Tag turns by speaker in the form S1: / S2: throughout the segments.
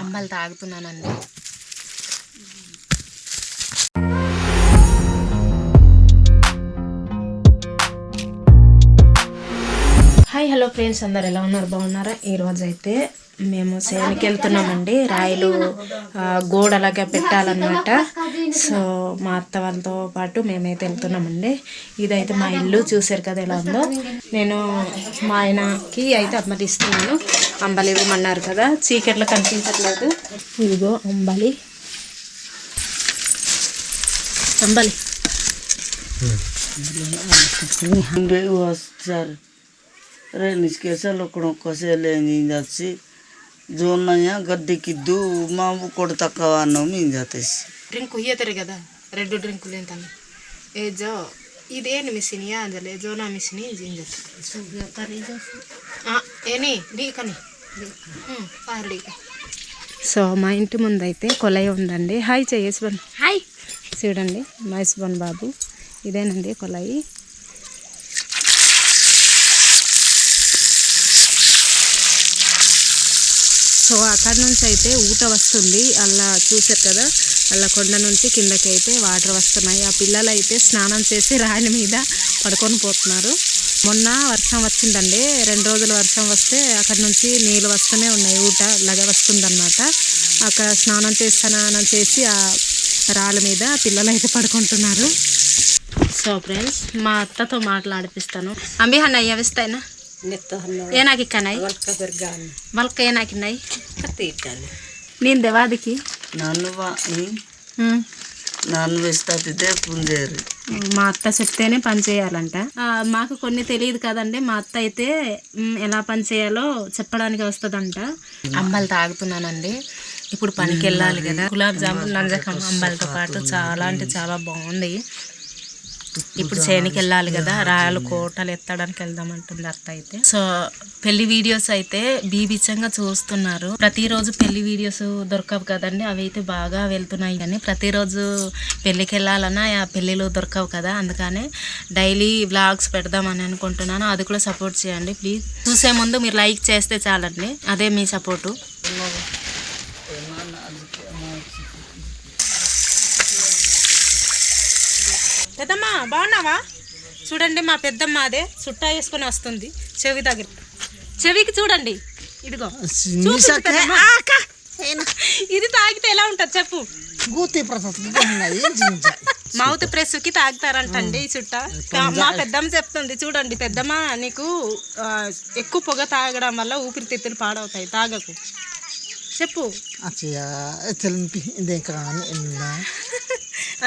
S1: అంబలు తాగుతున్నానండి. Hi hello friends అందరు ఎలా ఉన్నారు? బాగున్నారా? ఈ రోజు అయితే మేము సేనికి వెళ్తున్నామండి. రాయలు గోడలాగా పెట్టాలన్నమాట. సో మా అత్త వాళ్ళతో పాటు మేమైతే వెళ్తున్నామండి. ఇదైతే మా ఇల్లు చూసారు కదా ఎలా ఉందో. నేను మా ఆయనకి అయితే అమ్మలు ఇస్తున్నాను. అంబలి ఇవ్వమన్నారు కదా. చీకట్లో కనిపించట్లేదు. ఇదిగో అంబలి. అంబలి.
S2: వస్తారు. రెండు కేసాలు ఒక్కొక్కసేలు ఏం చేసి జోన్నయ్య గద్దెకిద్దు మా తక్కువ అన్నం మేము చేతేసి.
S1: డ్రింక్ ఇయ్యతారు కదా రెడ్ డ్రింకులు ఎంత జో ఇదేను మిషన్ అందులో జోనా మిషన్ ఏని డీకని సో మా ఇంటి ముందు అయితే కొలయ ఉందండి. హాయ్ చేయ యశ్వన్ హాయ్. చూడండి మా బాబు. ఇదేనండి కొలయి. సో అక్కడ నుంచి అయితే ఊట వస్తుంది. అలా చూసారు కదా? అలా కొండ నుంచి కిందకి అయితే వాటర్ వస్తున్నాయి. ఆ పిల్లలు అయితే స్నానం చేసి రాయిల మీద పడుకొని పోతున్నారు. మొన్న వర్షం వచ్చిందండి. రెండు రోజులు వర్షం వస్తే అక్కడ నుంచి నీళ్ళు వస్తూనే ఉన్నాయి. ఊట లాగా వస్తుందన్నమాట. అక్కడ స్నానం చేసి స్నానం చేసి ఆ రాళ్ళ మీద పిల్లలు అయితే పడుకుంటున్నారు. సో ఫ్రెండ్స్ మా అత్తతో మాట్లాడిపిస్తాను. అంబి
S2: అయ్యవిస్తాయినా నాన్ వెజ్
S1: మా అత్త చెప్తేనే పని చేయాలంట మాకు కొన్ని తెలియదు కదండి మా అత్త అయితే ఎలా పని చేయాలో చెప్పడానికి వస్తుందంట అంబలు తాగుతున్నానండి ఇప్పుడు పనికి వెళ్ళాలి కదా గులాబ్ జామున్ నంజకం అంబలతో పాటు చాలా అంటే చాలా బాగుంది ఇప్పుడు చేనికి వెళ్ళాలి కదా రాయలు కోటలు ఎత్తడానికి వెళ్దామంటుంది అత్త అయితే. సో పెళ్ళి వీడియోస్ అయితే బీభత్సంగా చూస్తున్నారు. ప్రతిరోజు పెళ్ళి వీడియోస్ దొరకవు కదండి అవి అయితే బాగా వెళ్తున్నాయి కానీ ప్రతిరోజు పెళ్ళికి వెళ్ళాలన్నా ఆ పెళ్ళిలో దొరకవు కదా అందుకనే డైలీ వ్లాగ్స్ పెడదామని అనుకుంటున్నాను. అది కూడా సపోర్ట్ చేయండి ప్లీజ్. చూసే ముందు మీరు లైక్ చేస్తే చాలండి అదే మీ సపోర్టు. పెద్దమ్మ బాగున్నావా? చూడండి మా పెద్దమ్మ అదే చుట్టా వేసుకొని వస్తుంది. చెవి దగ్గర. చెవికి చూడండి. ఇదిగో. ఇది తాగితే ఎలా ఉంటుంది చెప్పు. మౌత్ ప్రెస్కి తాగుతారంటండి ఈ చుట్ట మా పెద్దమ్మ చెప్తుంది చూడండి పెద్దమ్మ నీకు ఎక్కువ పొగ తాగడం వల్ల ఊపిరితిత్తులు పాడవుతాయి తాగకు. చెప్పు.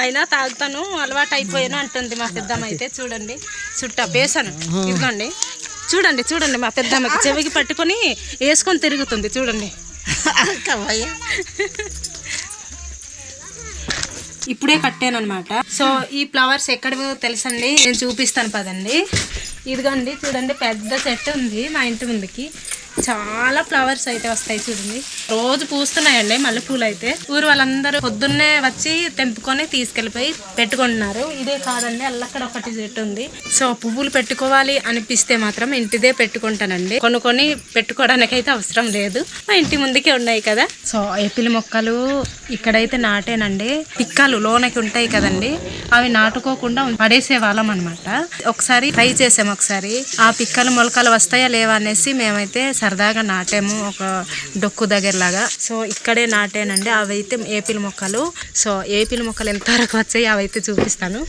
S1: అయినా తాగుతాను అలవాటు అయిపోయాను అంటుంది మా పెద్దమ్మ అయితే. చూడండి చుట్ట పేసాను. ఇదిగోండి. చూడండి చూడండి మా పెద్దమ్మకి చెవికి పట్టుకొని వేసుకొని తిరుగుతుంది. చూడండి. ఇప్పుడే కట్టాను అనమాట సో ఈ ఫ్లవర్స్ ఎక్కడివో తెలుసండి. నేను చూపిస్తాను పదండి. ఇదిగోండి చూడండి పెద్ద చెట్టు ఉంది మా ఇంటి ముందుకి. చాలా ఫ్లవర్స్ అయితే వస్తాయి చూడండి. రోజు పూస్తున్నాయండి మల్లెపూలు అయితే ఊరు వాళ్ళందరూ పొద్దున్నే వచ్చి తెంపుకొని తీసుకెళ్ళిపోయి పెట్టుకుంటున్నారు. ఇదే కాదండి అల్లక్కడ ఒకటి చెట్టు ఉంది. సో పువ్వులు పెట్టుకోవాలి అనిపిస్తే మాత్రం ఇంటిదే పెట్టుకుంటానండి. కొనుక్కొని పెట్టుకోవడానికి అయితే అవసరం లేదు. మా ఇంటి ముందుకే ఉన్నాయి కదా. సో ఏపిల్ మొక్కలు ఇక్కడైతే నాటేనండి. పిక్కలు లోనకి ఉంటాయి కదండి. అవి నాటుకోకుండా పడేసే వాళ్ళం అనమాట ఒకసారి ట్రై చేసాము ఒకసారి. ఆ పిక్కలు మొలకలు వస్తాయా లేవా అనేసి మేమైతే సరదాగా నాటాము ఒక డొక్కు దగ్గరలాగా. సో ఇక్కడే నాటానండి. అవి అయితే ఏపిల్ మొక్కలు. సో ఏపిల్ మొక్కలు ఎంతవరకు వచ్చాయి అవి అయితే చూపిస్తాను.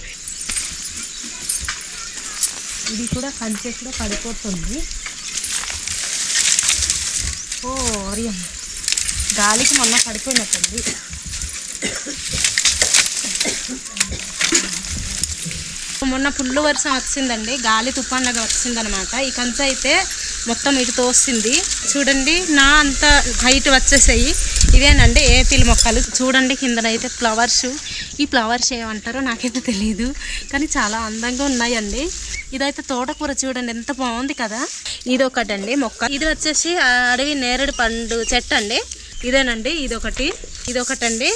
S1: ఇది కూడా కంచె కూడా పడిపోతుంది. ఓ అరియం గాలికి మొన్న పడిపోయినట్టుంది. మొన్న ఫుల్ వర్షం వచ్చిందండి. గాలి తుఫాన్లాగా వచ్చిందనమాట. ఈ కంచె అయితే మొత్తం ఇటు తోస్తుంది చూడండి నా అంత హైట్ వచ్చేసాయి. ఇవేనండి ఏపీల మొక్కలు. చూడండి కిందనైతే ఫ్లవర్స్. ఈ ఫ్లవర్స్ ఏమంటారో నాకైతే తెలియదు కానీ చాలా అందంగా ఉన్నాయండి. ఇదైతే తోటకూర చూడండి ఎంత బాగుంది కదా. ఇది ఒకటండి మొక్క. ఇది వచ్చేసి అడవి నేరేడు పండు చెట్టు అండి ఇదేనండి ఇదొకటి. ఇదొకటండి.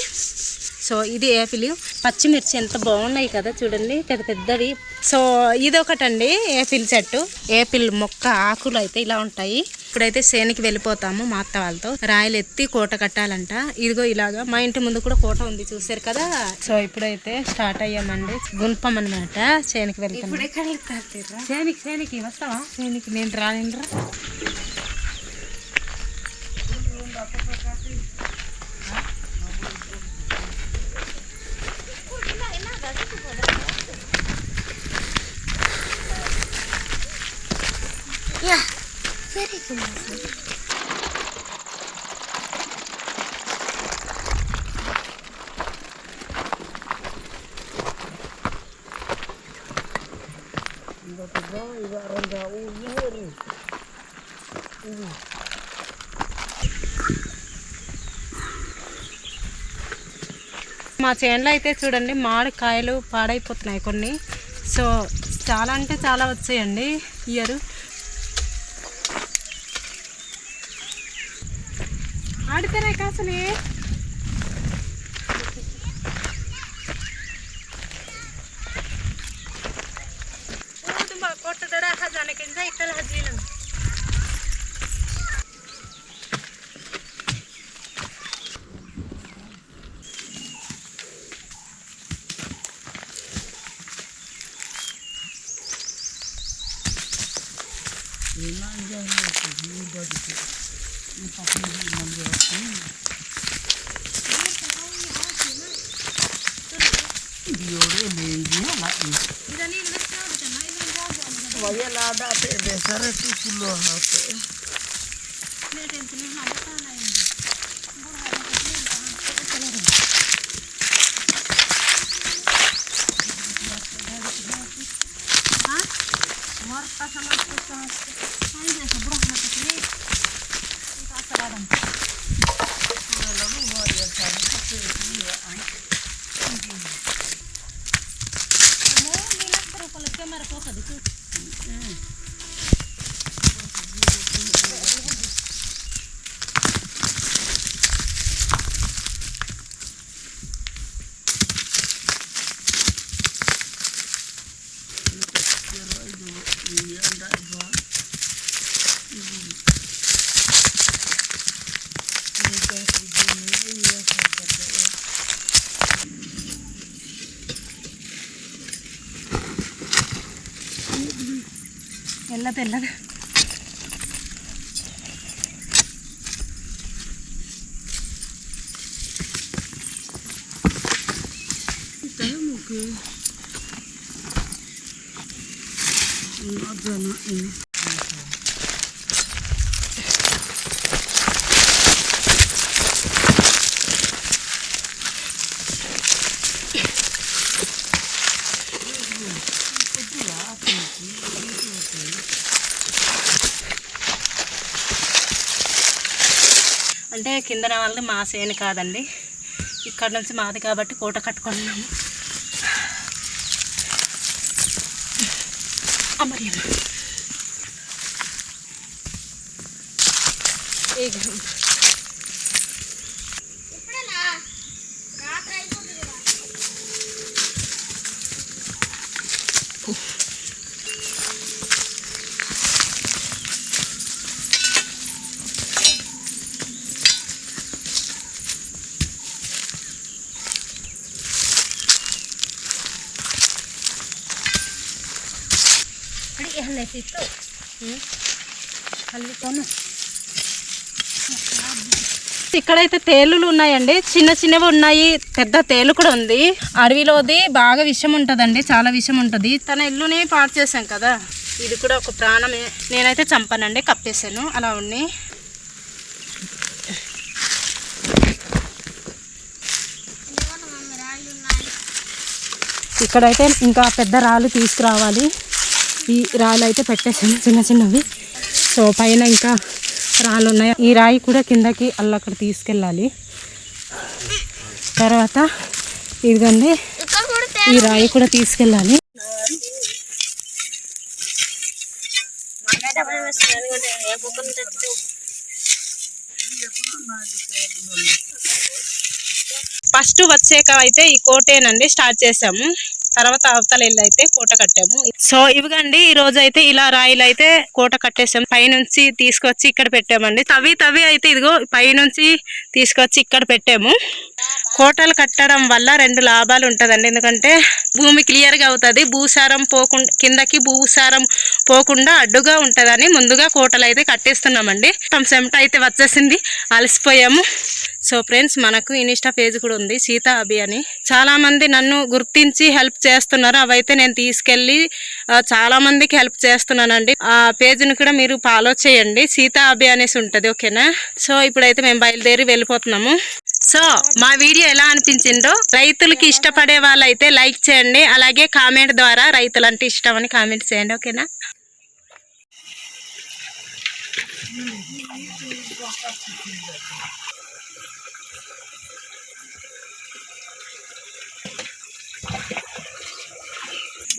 S1: సో ఇది ఏపిల్. పచ్చిమిర్చి ఎంత బాగున్నాయి కదా చూడండి పెద్ద పెద్దవి. సో ఇది ఒకటండి ఏపిల్ చెట్టు. ఏపిల్ మొక్క ఆకులు అయితే ఇలా ఉంటాయి. ఇప్పుడైతే సేనికి వెళ్ళిపోతాము మా అత్త వాళ్ళతో. రాయలు ఎత్తి కోట కట్టాలంట. ఇదిగో ఇలాగా. మా ఇంటి ముందు కూడా కోట ఉంది చూసారు కదా? సో ఇప్పుడైతే స్టార్ట్ అయ్యామండి. గుంపం అనమాట చేనికి వెళ్తాం చేనికి చేనికి. వస్తావా? చేనికి. నేను రానిరా మా చేనులో అయితే చూడండి మామిడి కాయలు పాడైపోతున్నాయి కొన్ని. సో చాలా అంటే చాలా వచ్చాయండి. ఇయర్. इसलिए పొట్టు దడ హజానికి ఇతల హజీలం
S2: Yılan gelmesin, yılan gelmesin.
S1: Vaya la da, pero besar tu culo, no sé. తెల్ల తెల్లగా ముగ్గు అర్థం కిందన వాళ్ళది మా సేను కాదండి. ఇక్కడ నుంచి మాది కాబట్టి కోట కట్టుకున్నాము. అమరి ಈಗ ఇక్కడైతే తేలులు ఉన్నాయండి. చిన్న చిన్నవి ఉన్నాయి. పెద్ద తేలు కూడా ఉంది. అడవిలోది బాగా విషం ఉంటుందండి. చాలా విషం ఉంటుంది. తన ఇల్లుని పాడు చేశాం కదా. ఇది కూడా ఒక ప్రాణమే. నేనైతే చంపానండి. కప్పేశాను. అలా ఉండి ఇక్కడైతే ఇంకా పెద్ద రాళ్ళు తీసుకురావాలి. ఈ రాళ్ళు అయితే పెట్టేసాను చిన్న చిన్నవి. సో పైన ఇంకా రాళ్ళు ఉన్నాయి. ఈ రాయి కూడా కిందకి అల్ల అక్కడ తీసుకెళ్ళాలి. తర్వాత ఇదిగండి ఈ రాయి కూడా తీసుకెళ్ళాలి. ఫస్ట్ వచ్చాక అయితే ఈ కోటేనండి స్టార్ట్ చేసాము. తర్వాత అవతల ఇల్లు అయితే కోట కట్టాము. సో ఇవిగండి ఈ రోజు అయితే ఇలా రాయిలు అయితే కోట కట్టేసాం. పైనుంచి తీసుకొచ్చి ఇక్కడ పెట్టామండి. తవి తవి అయితే ఇదిగో పైనుంచి తీసుకొచ్చి ఇక్కడ పెట్టాము. కోటలు కట్టడం వల్ల రెండు లాభాలు ఉంటుందండి. ఎందుకంటే భూమి క్లియర్గా అవుతుంది భూసారం పోకుండా కిందకి భూసారం పోకుండా అడ్డుగా ఉంటుందని ముందుగా కోటలు అయితే కట్టేస్తున్నామండి. మొత్తం చెమట అయితే వచ్చేసింది అలసిపోయాము. సో ఫ్రెండ్స్ మనకు ఇన్స్టా పేజ్ కూడా ఉంది సీతా అభి అని. చాలామంది నన్ను గుర్తించి హెల్ప్ చేస్తున్నారు అవైతే నేను తీసుకెళ్ళి చాలామందికి హెల్ప్ చేస్తున్నానండి. ఆ పేజ్ని కూడా మీరు ఫాలో చేయండి. సీతా అభి అనేసి ఉంటుంది ఓకేనా? సో ఇప్పుడైతే మేము బయలుదేరి వెళ్ళిపోతున్నాము. సో మా వీడియో ఎలా అనిపించిందో రైతులకి ఇష్టపడే వాళ్ళైతే లైక్ చేయండి. అలాగే కామెంట్ ద్వారా రైతులు అంటే ఇష్టం అని కామెంట్ చేయండి ఓకేనా?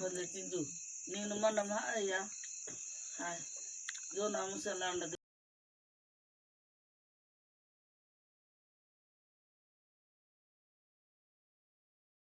S2: పంచ పంచ తింటూ నేను మొన్న మా అయ్యా హాయ్ జో నా ముసలాండ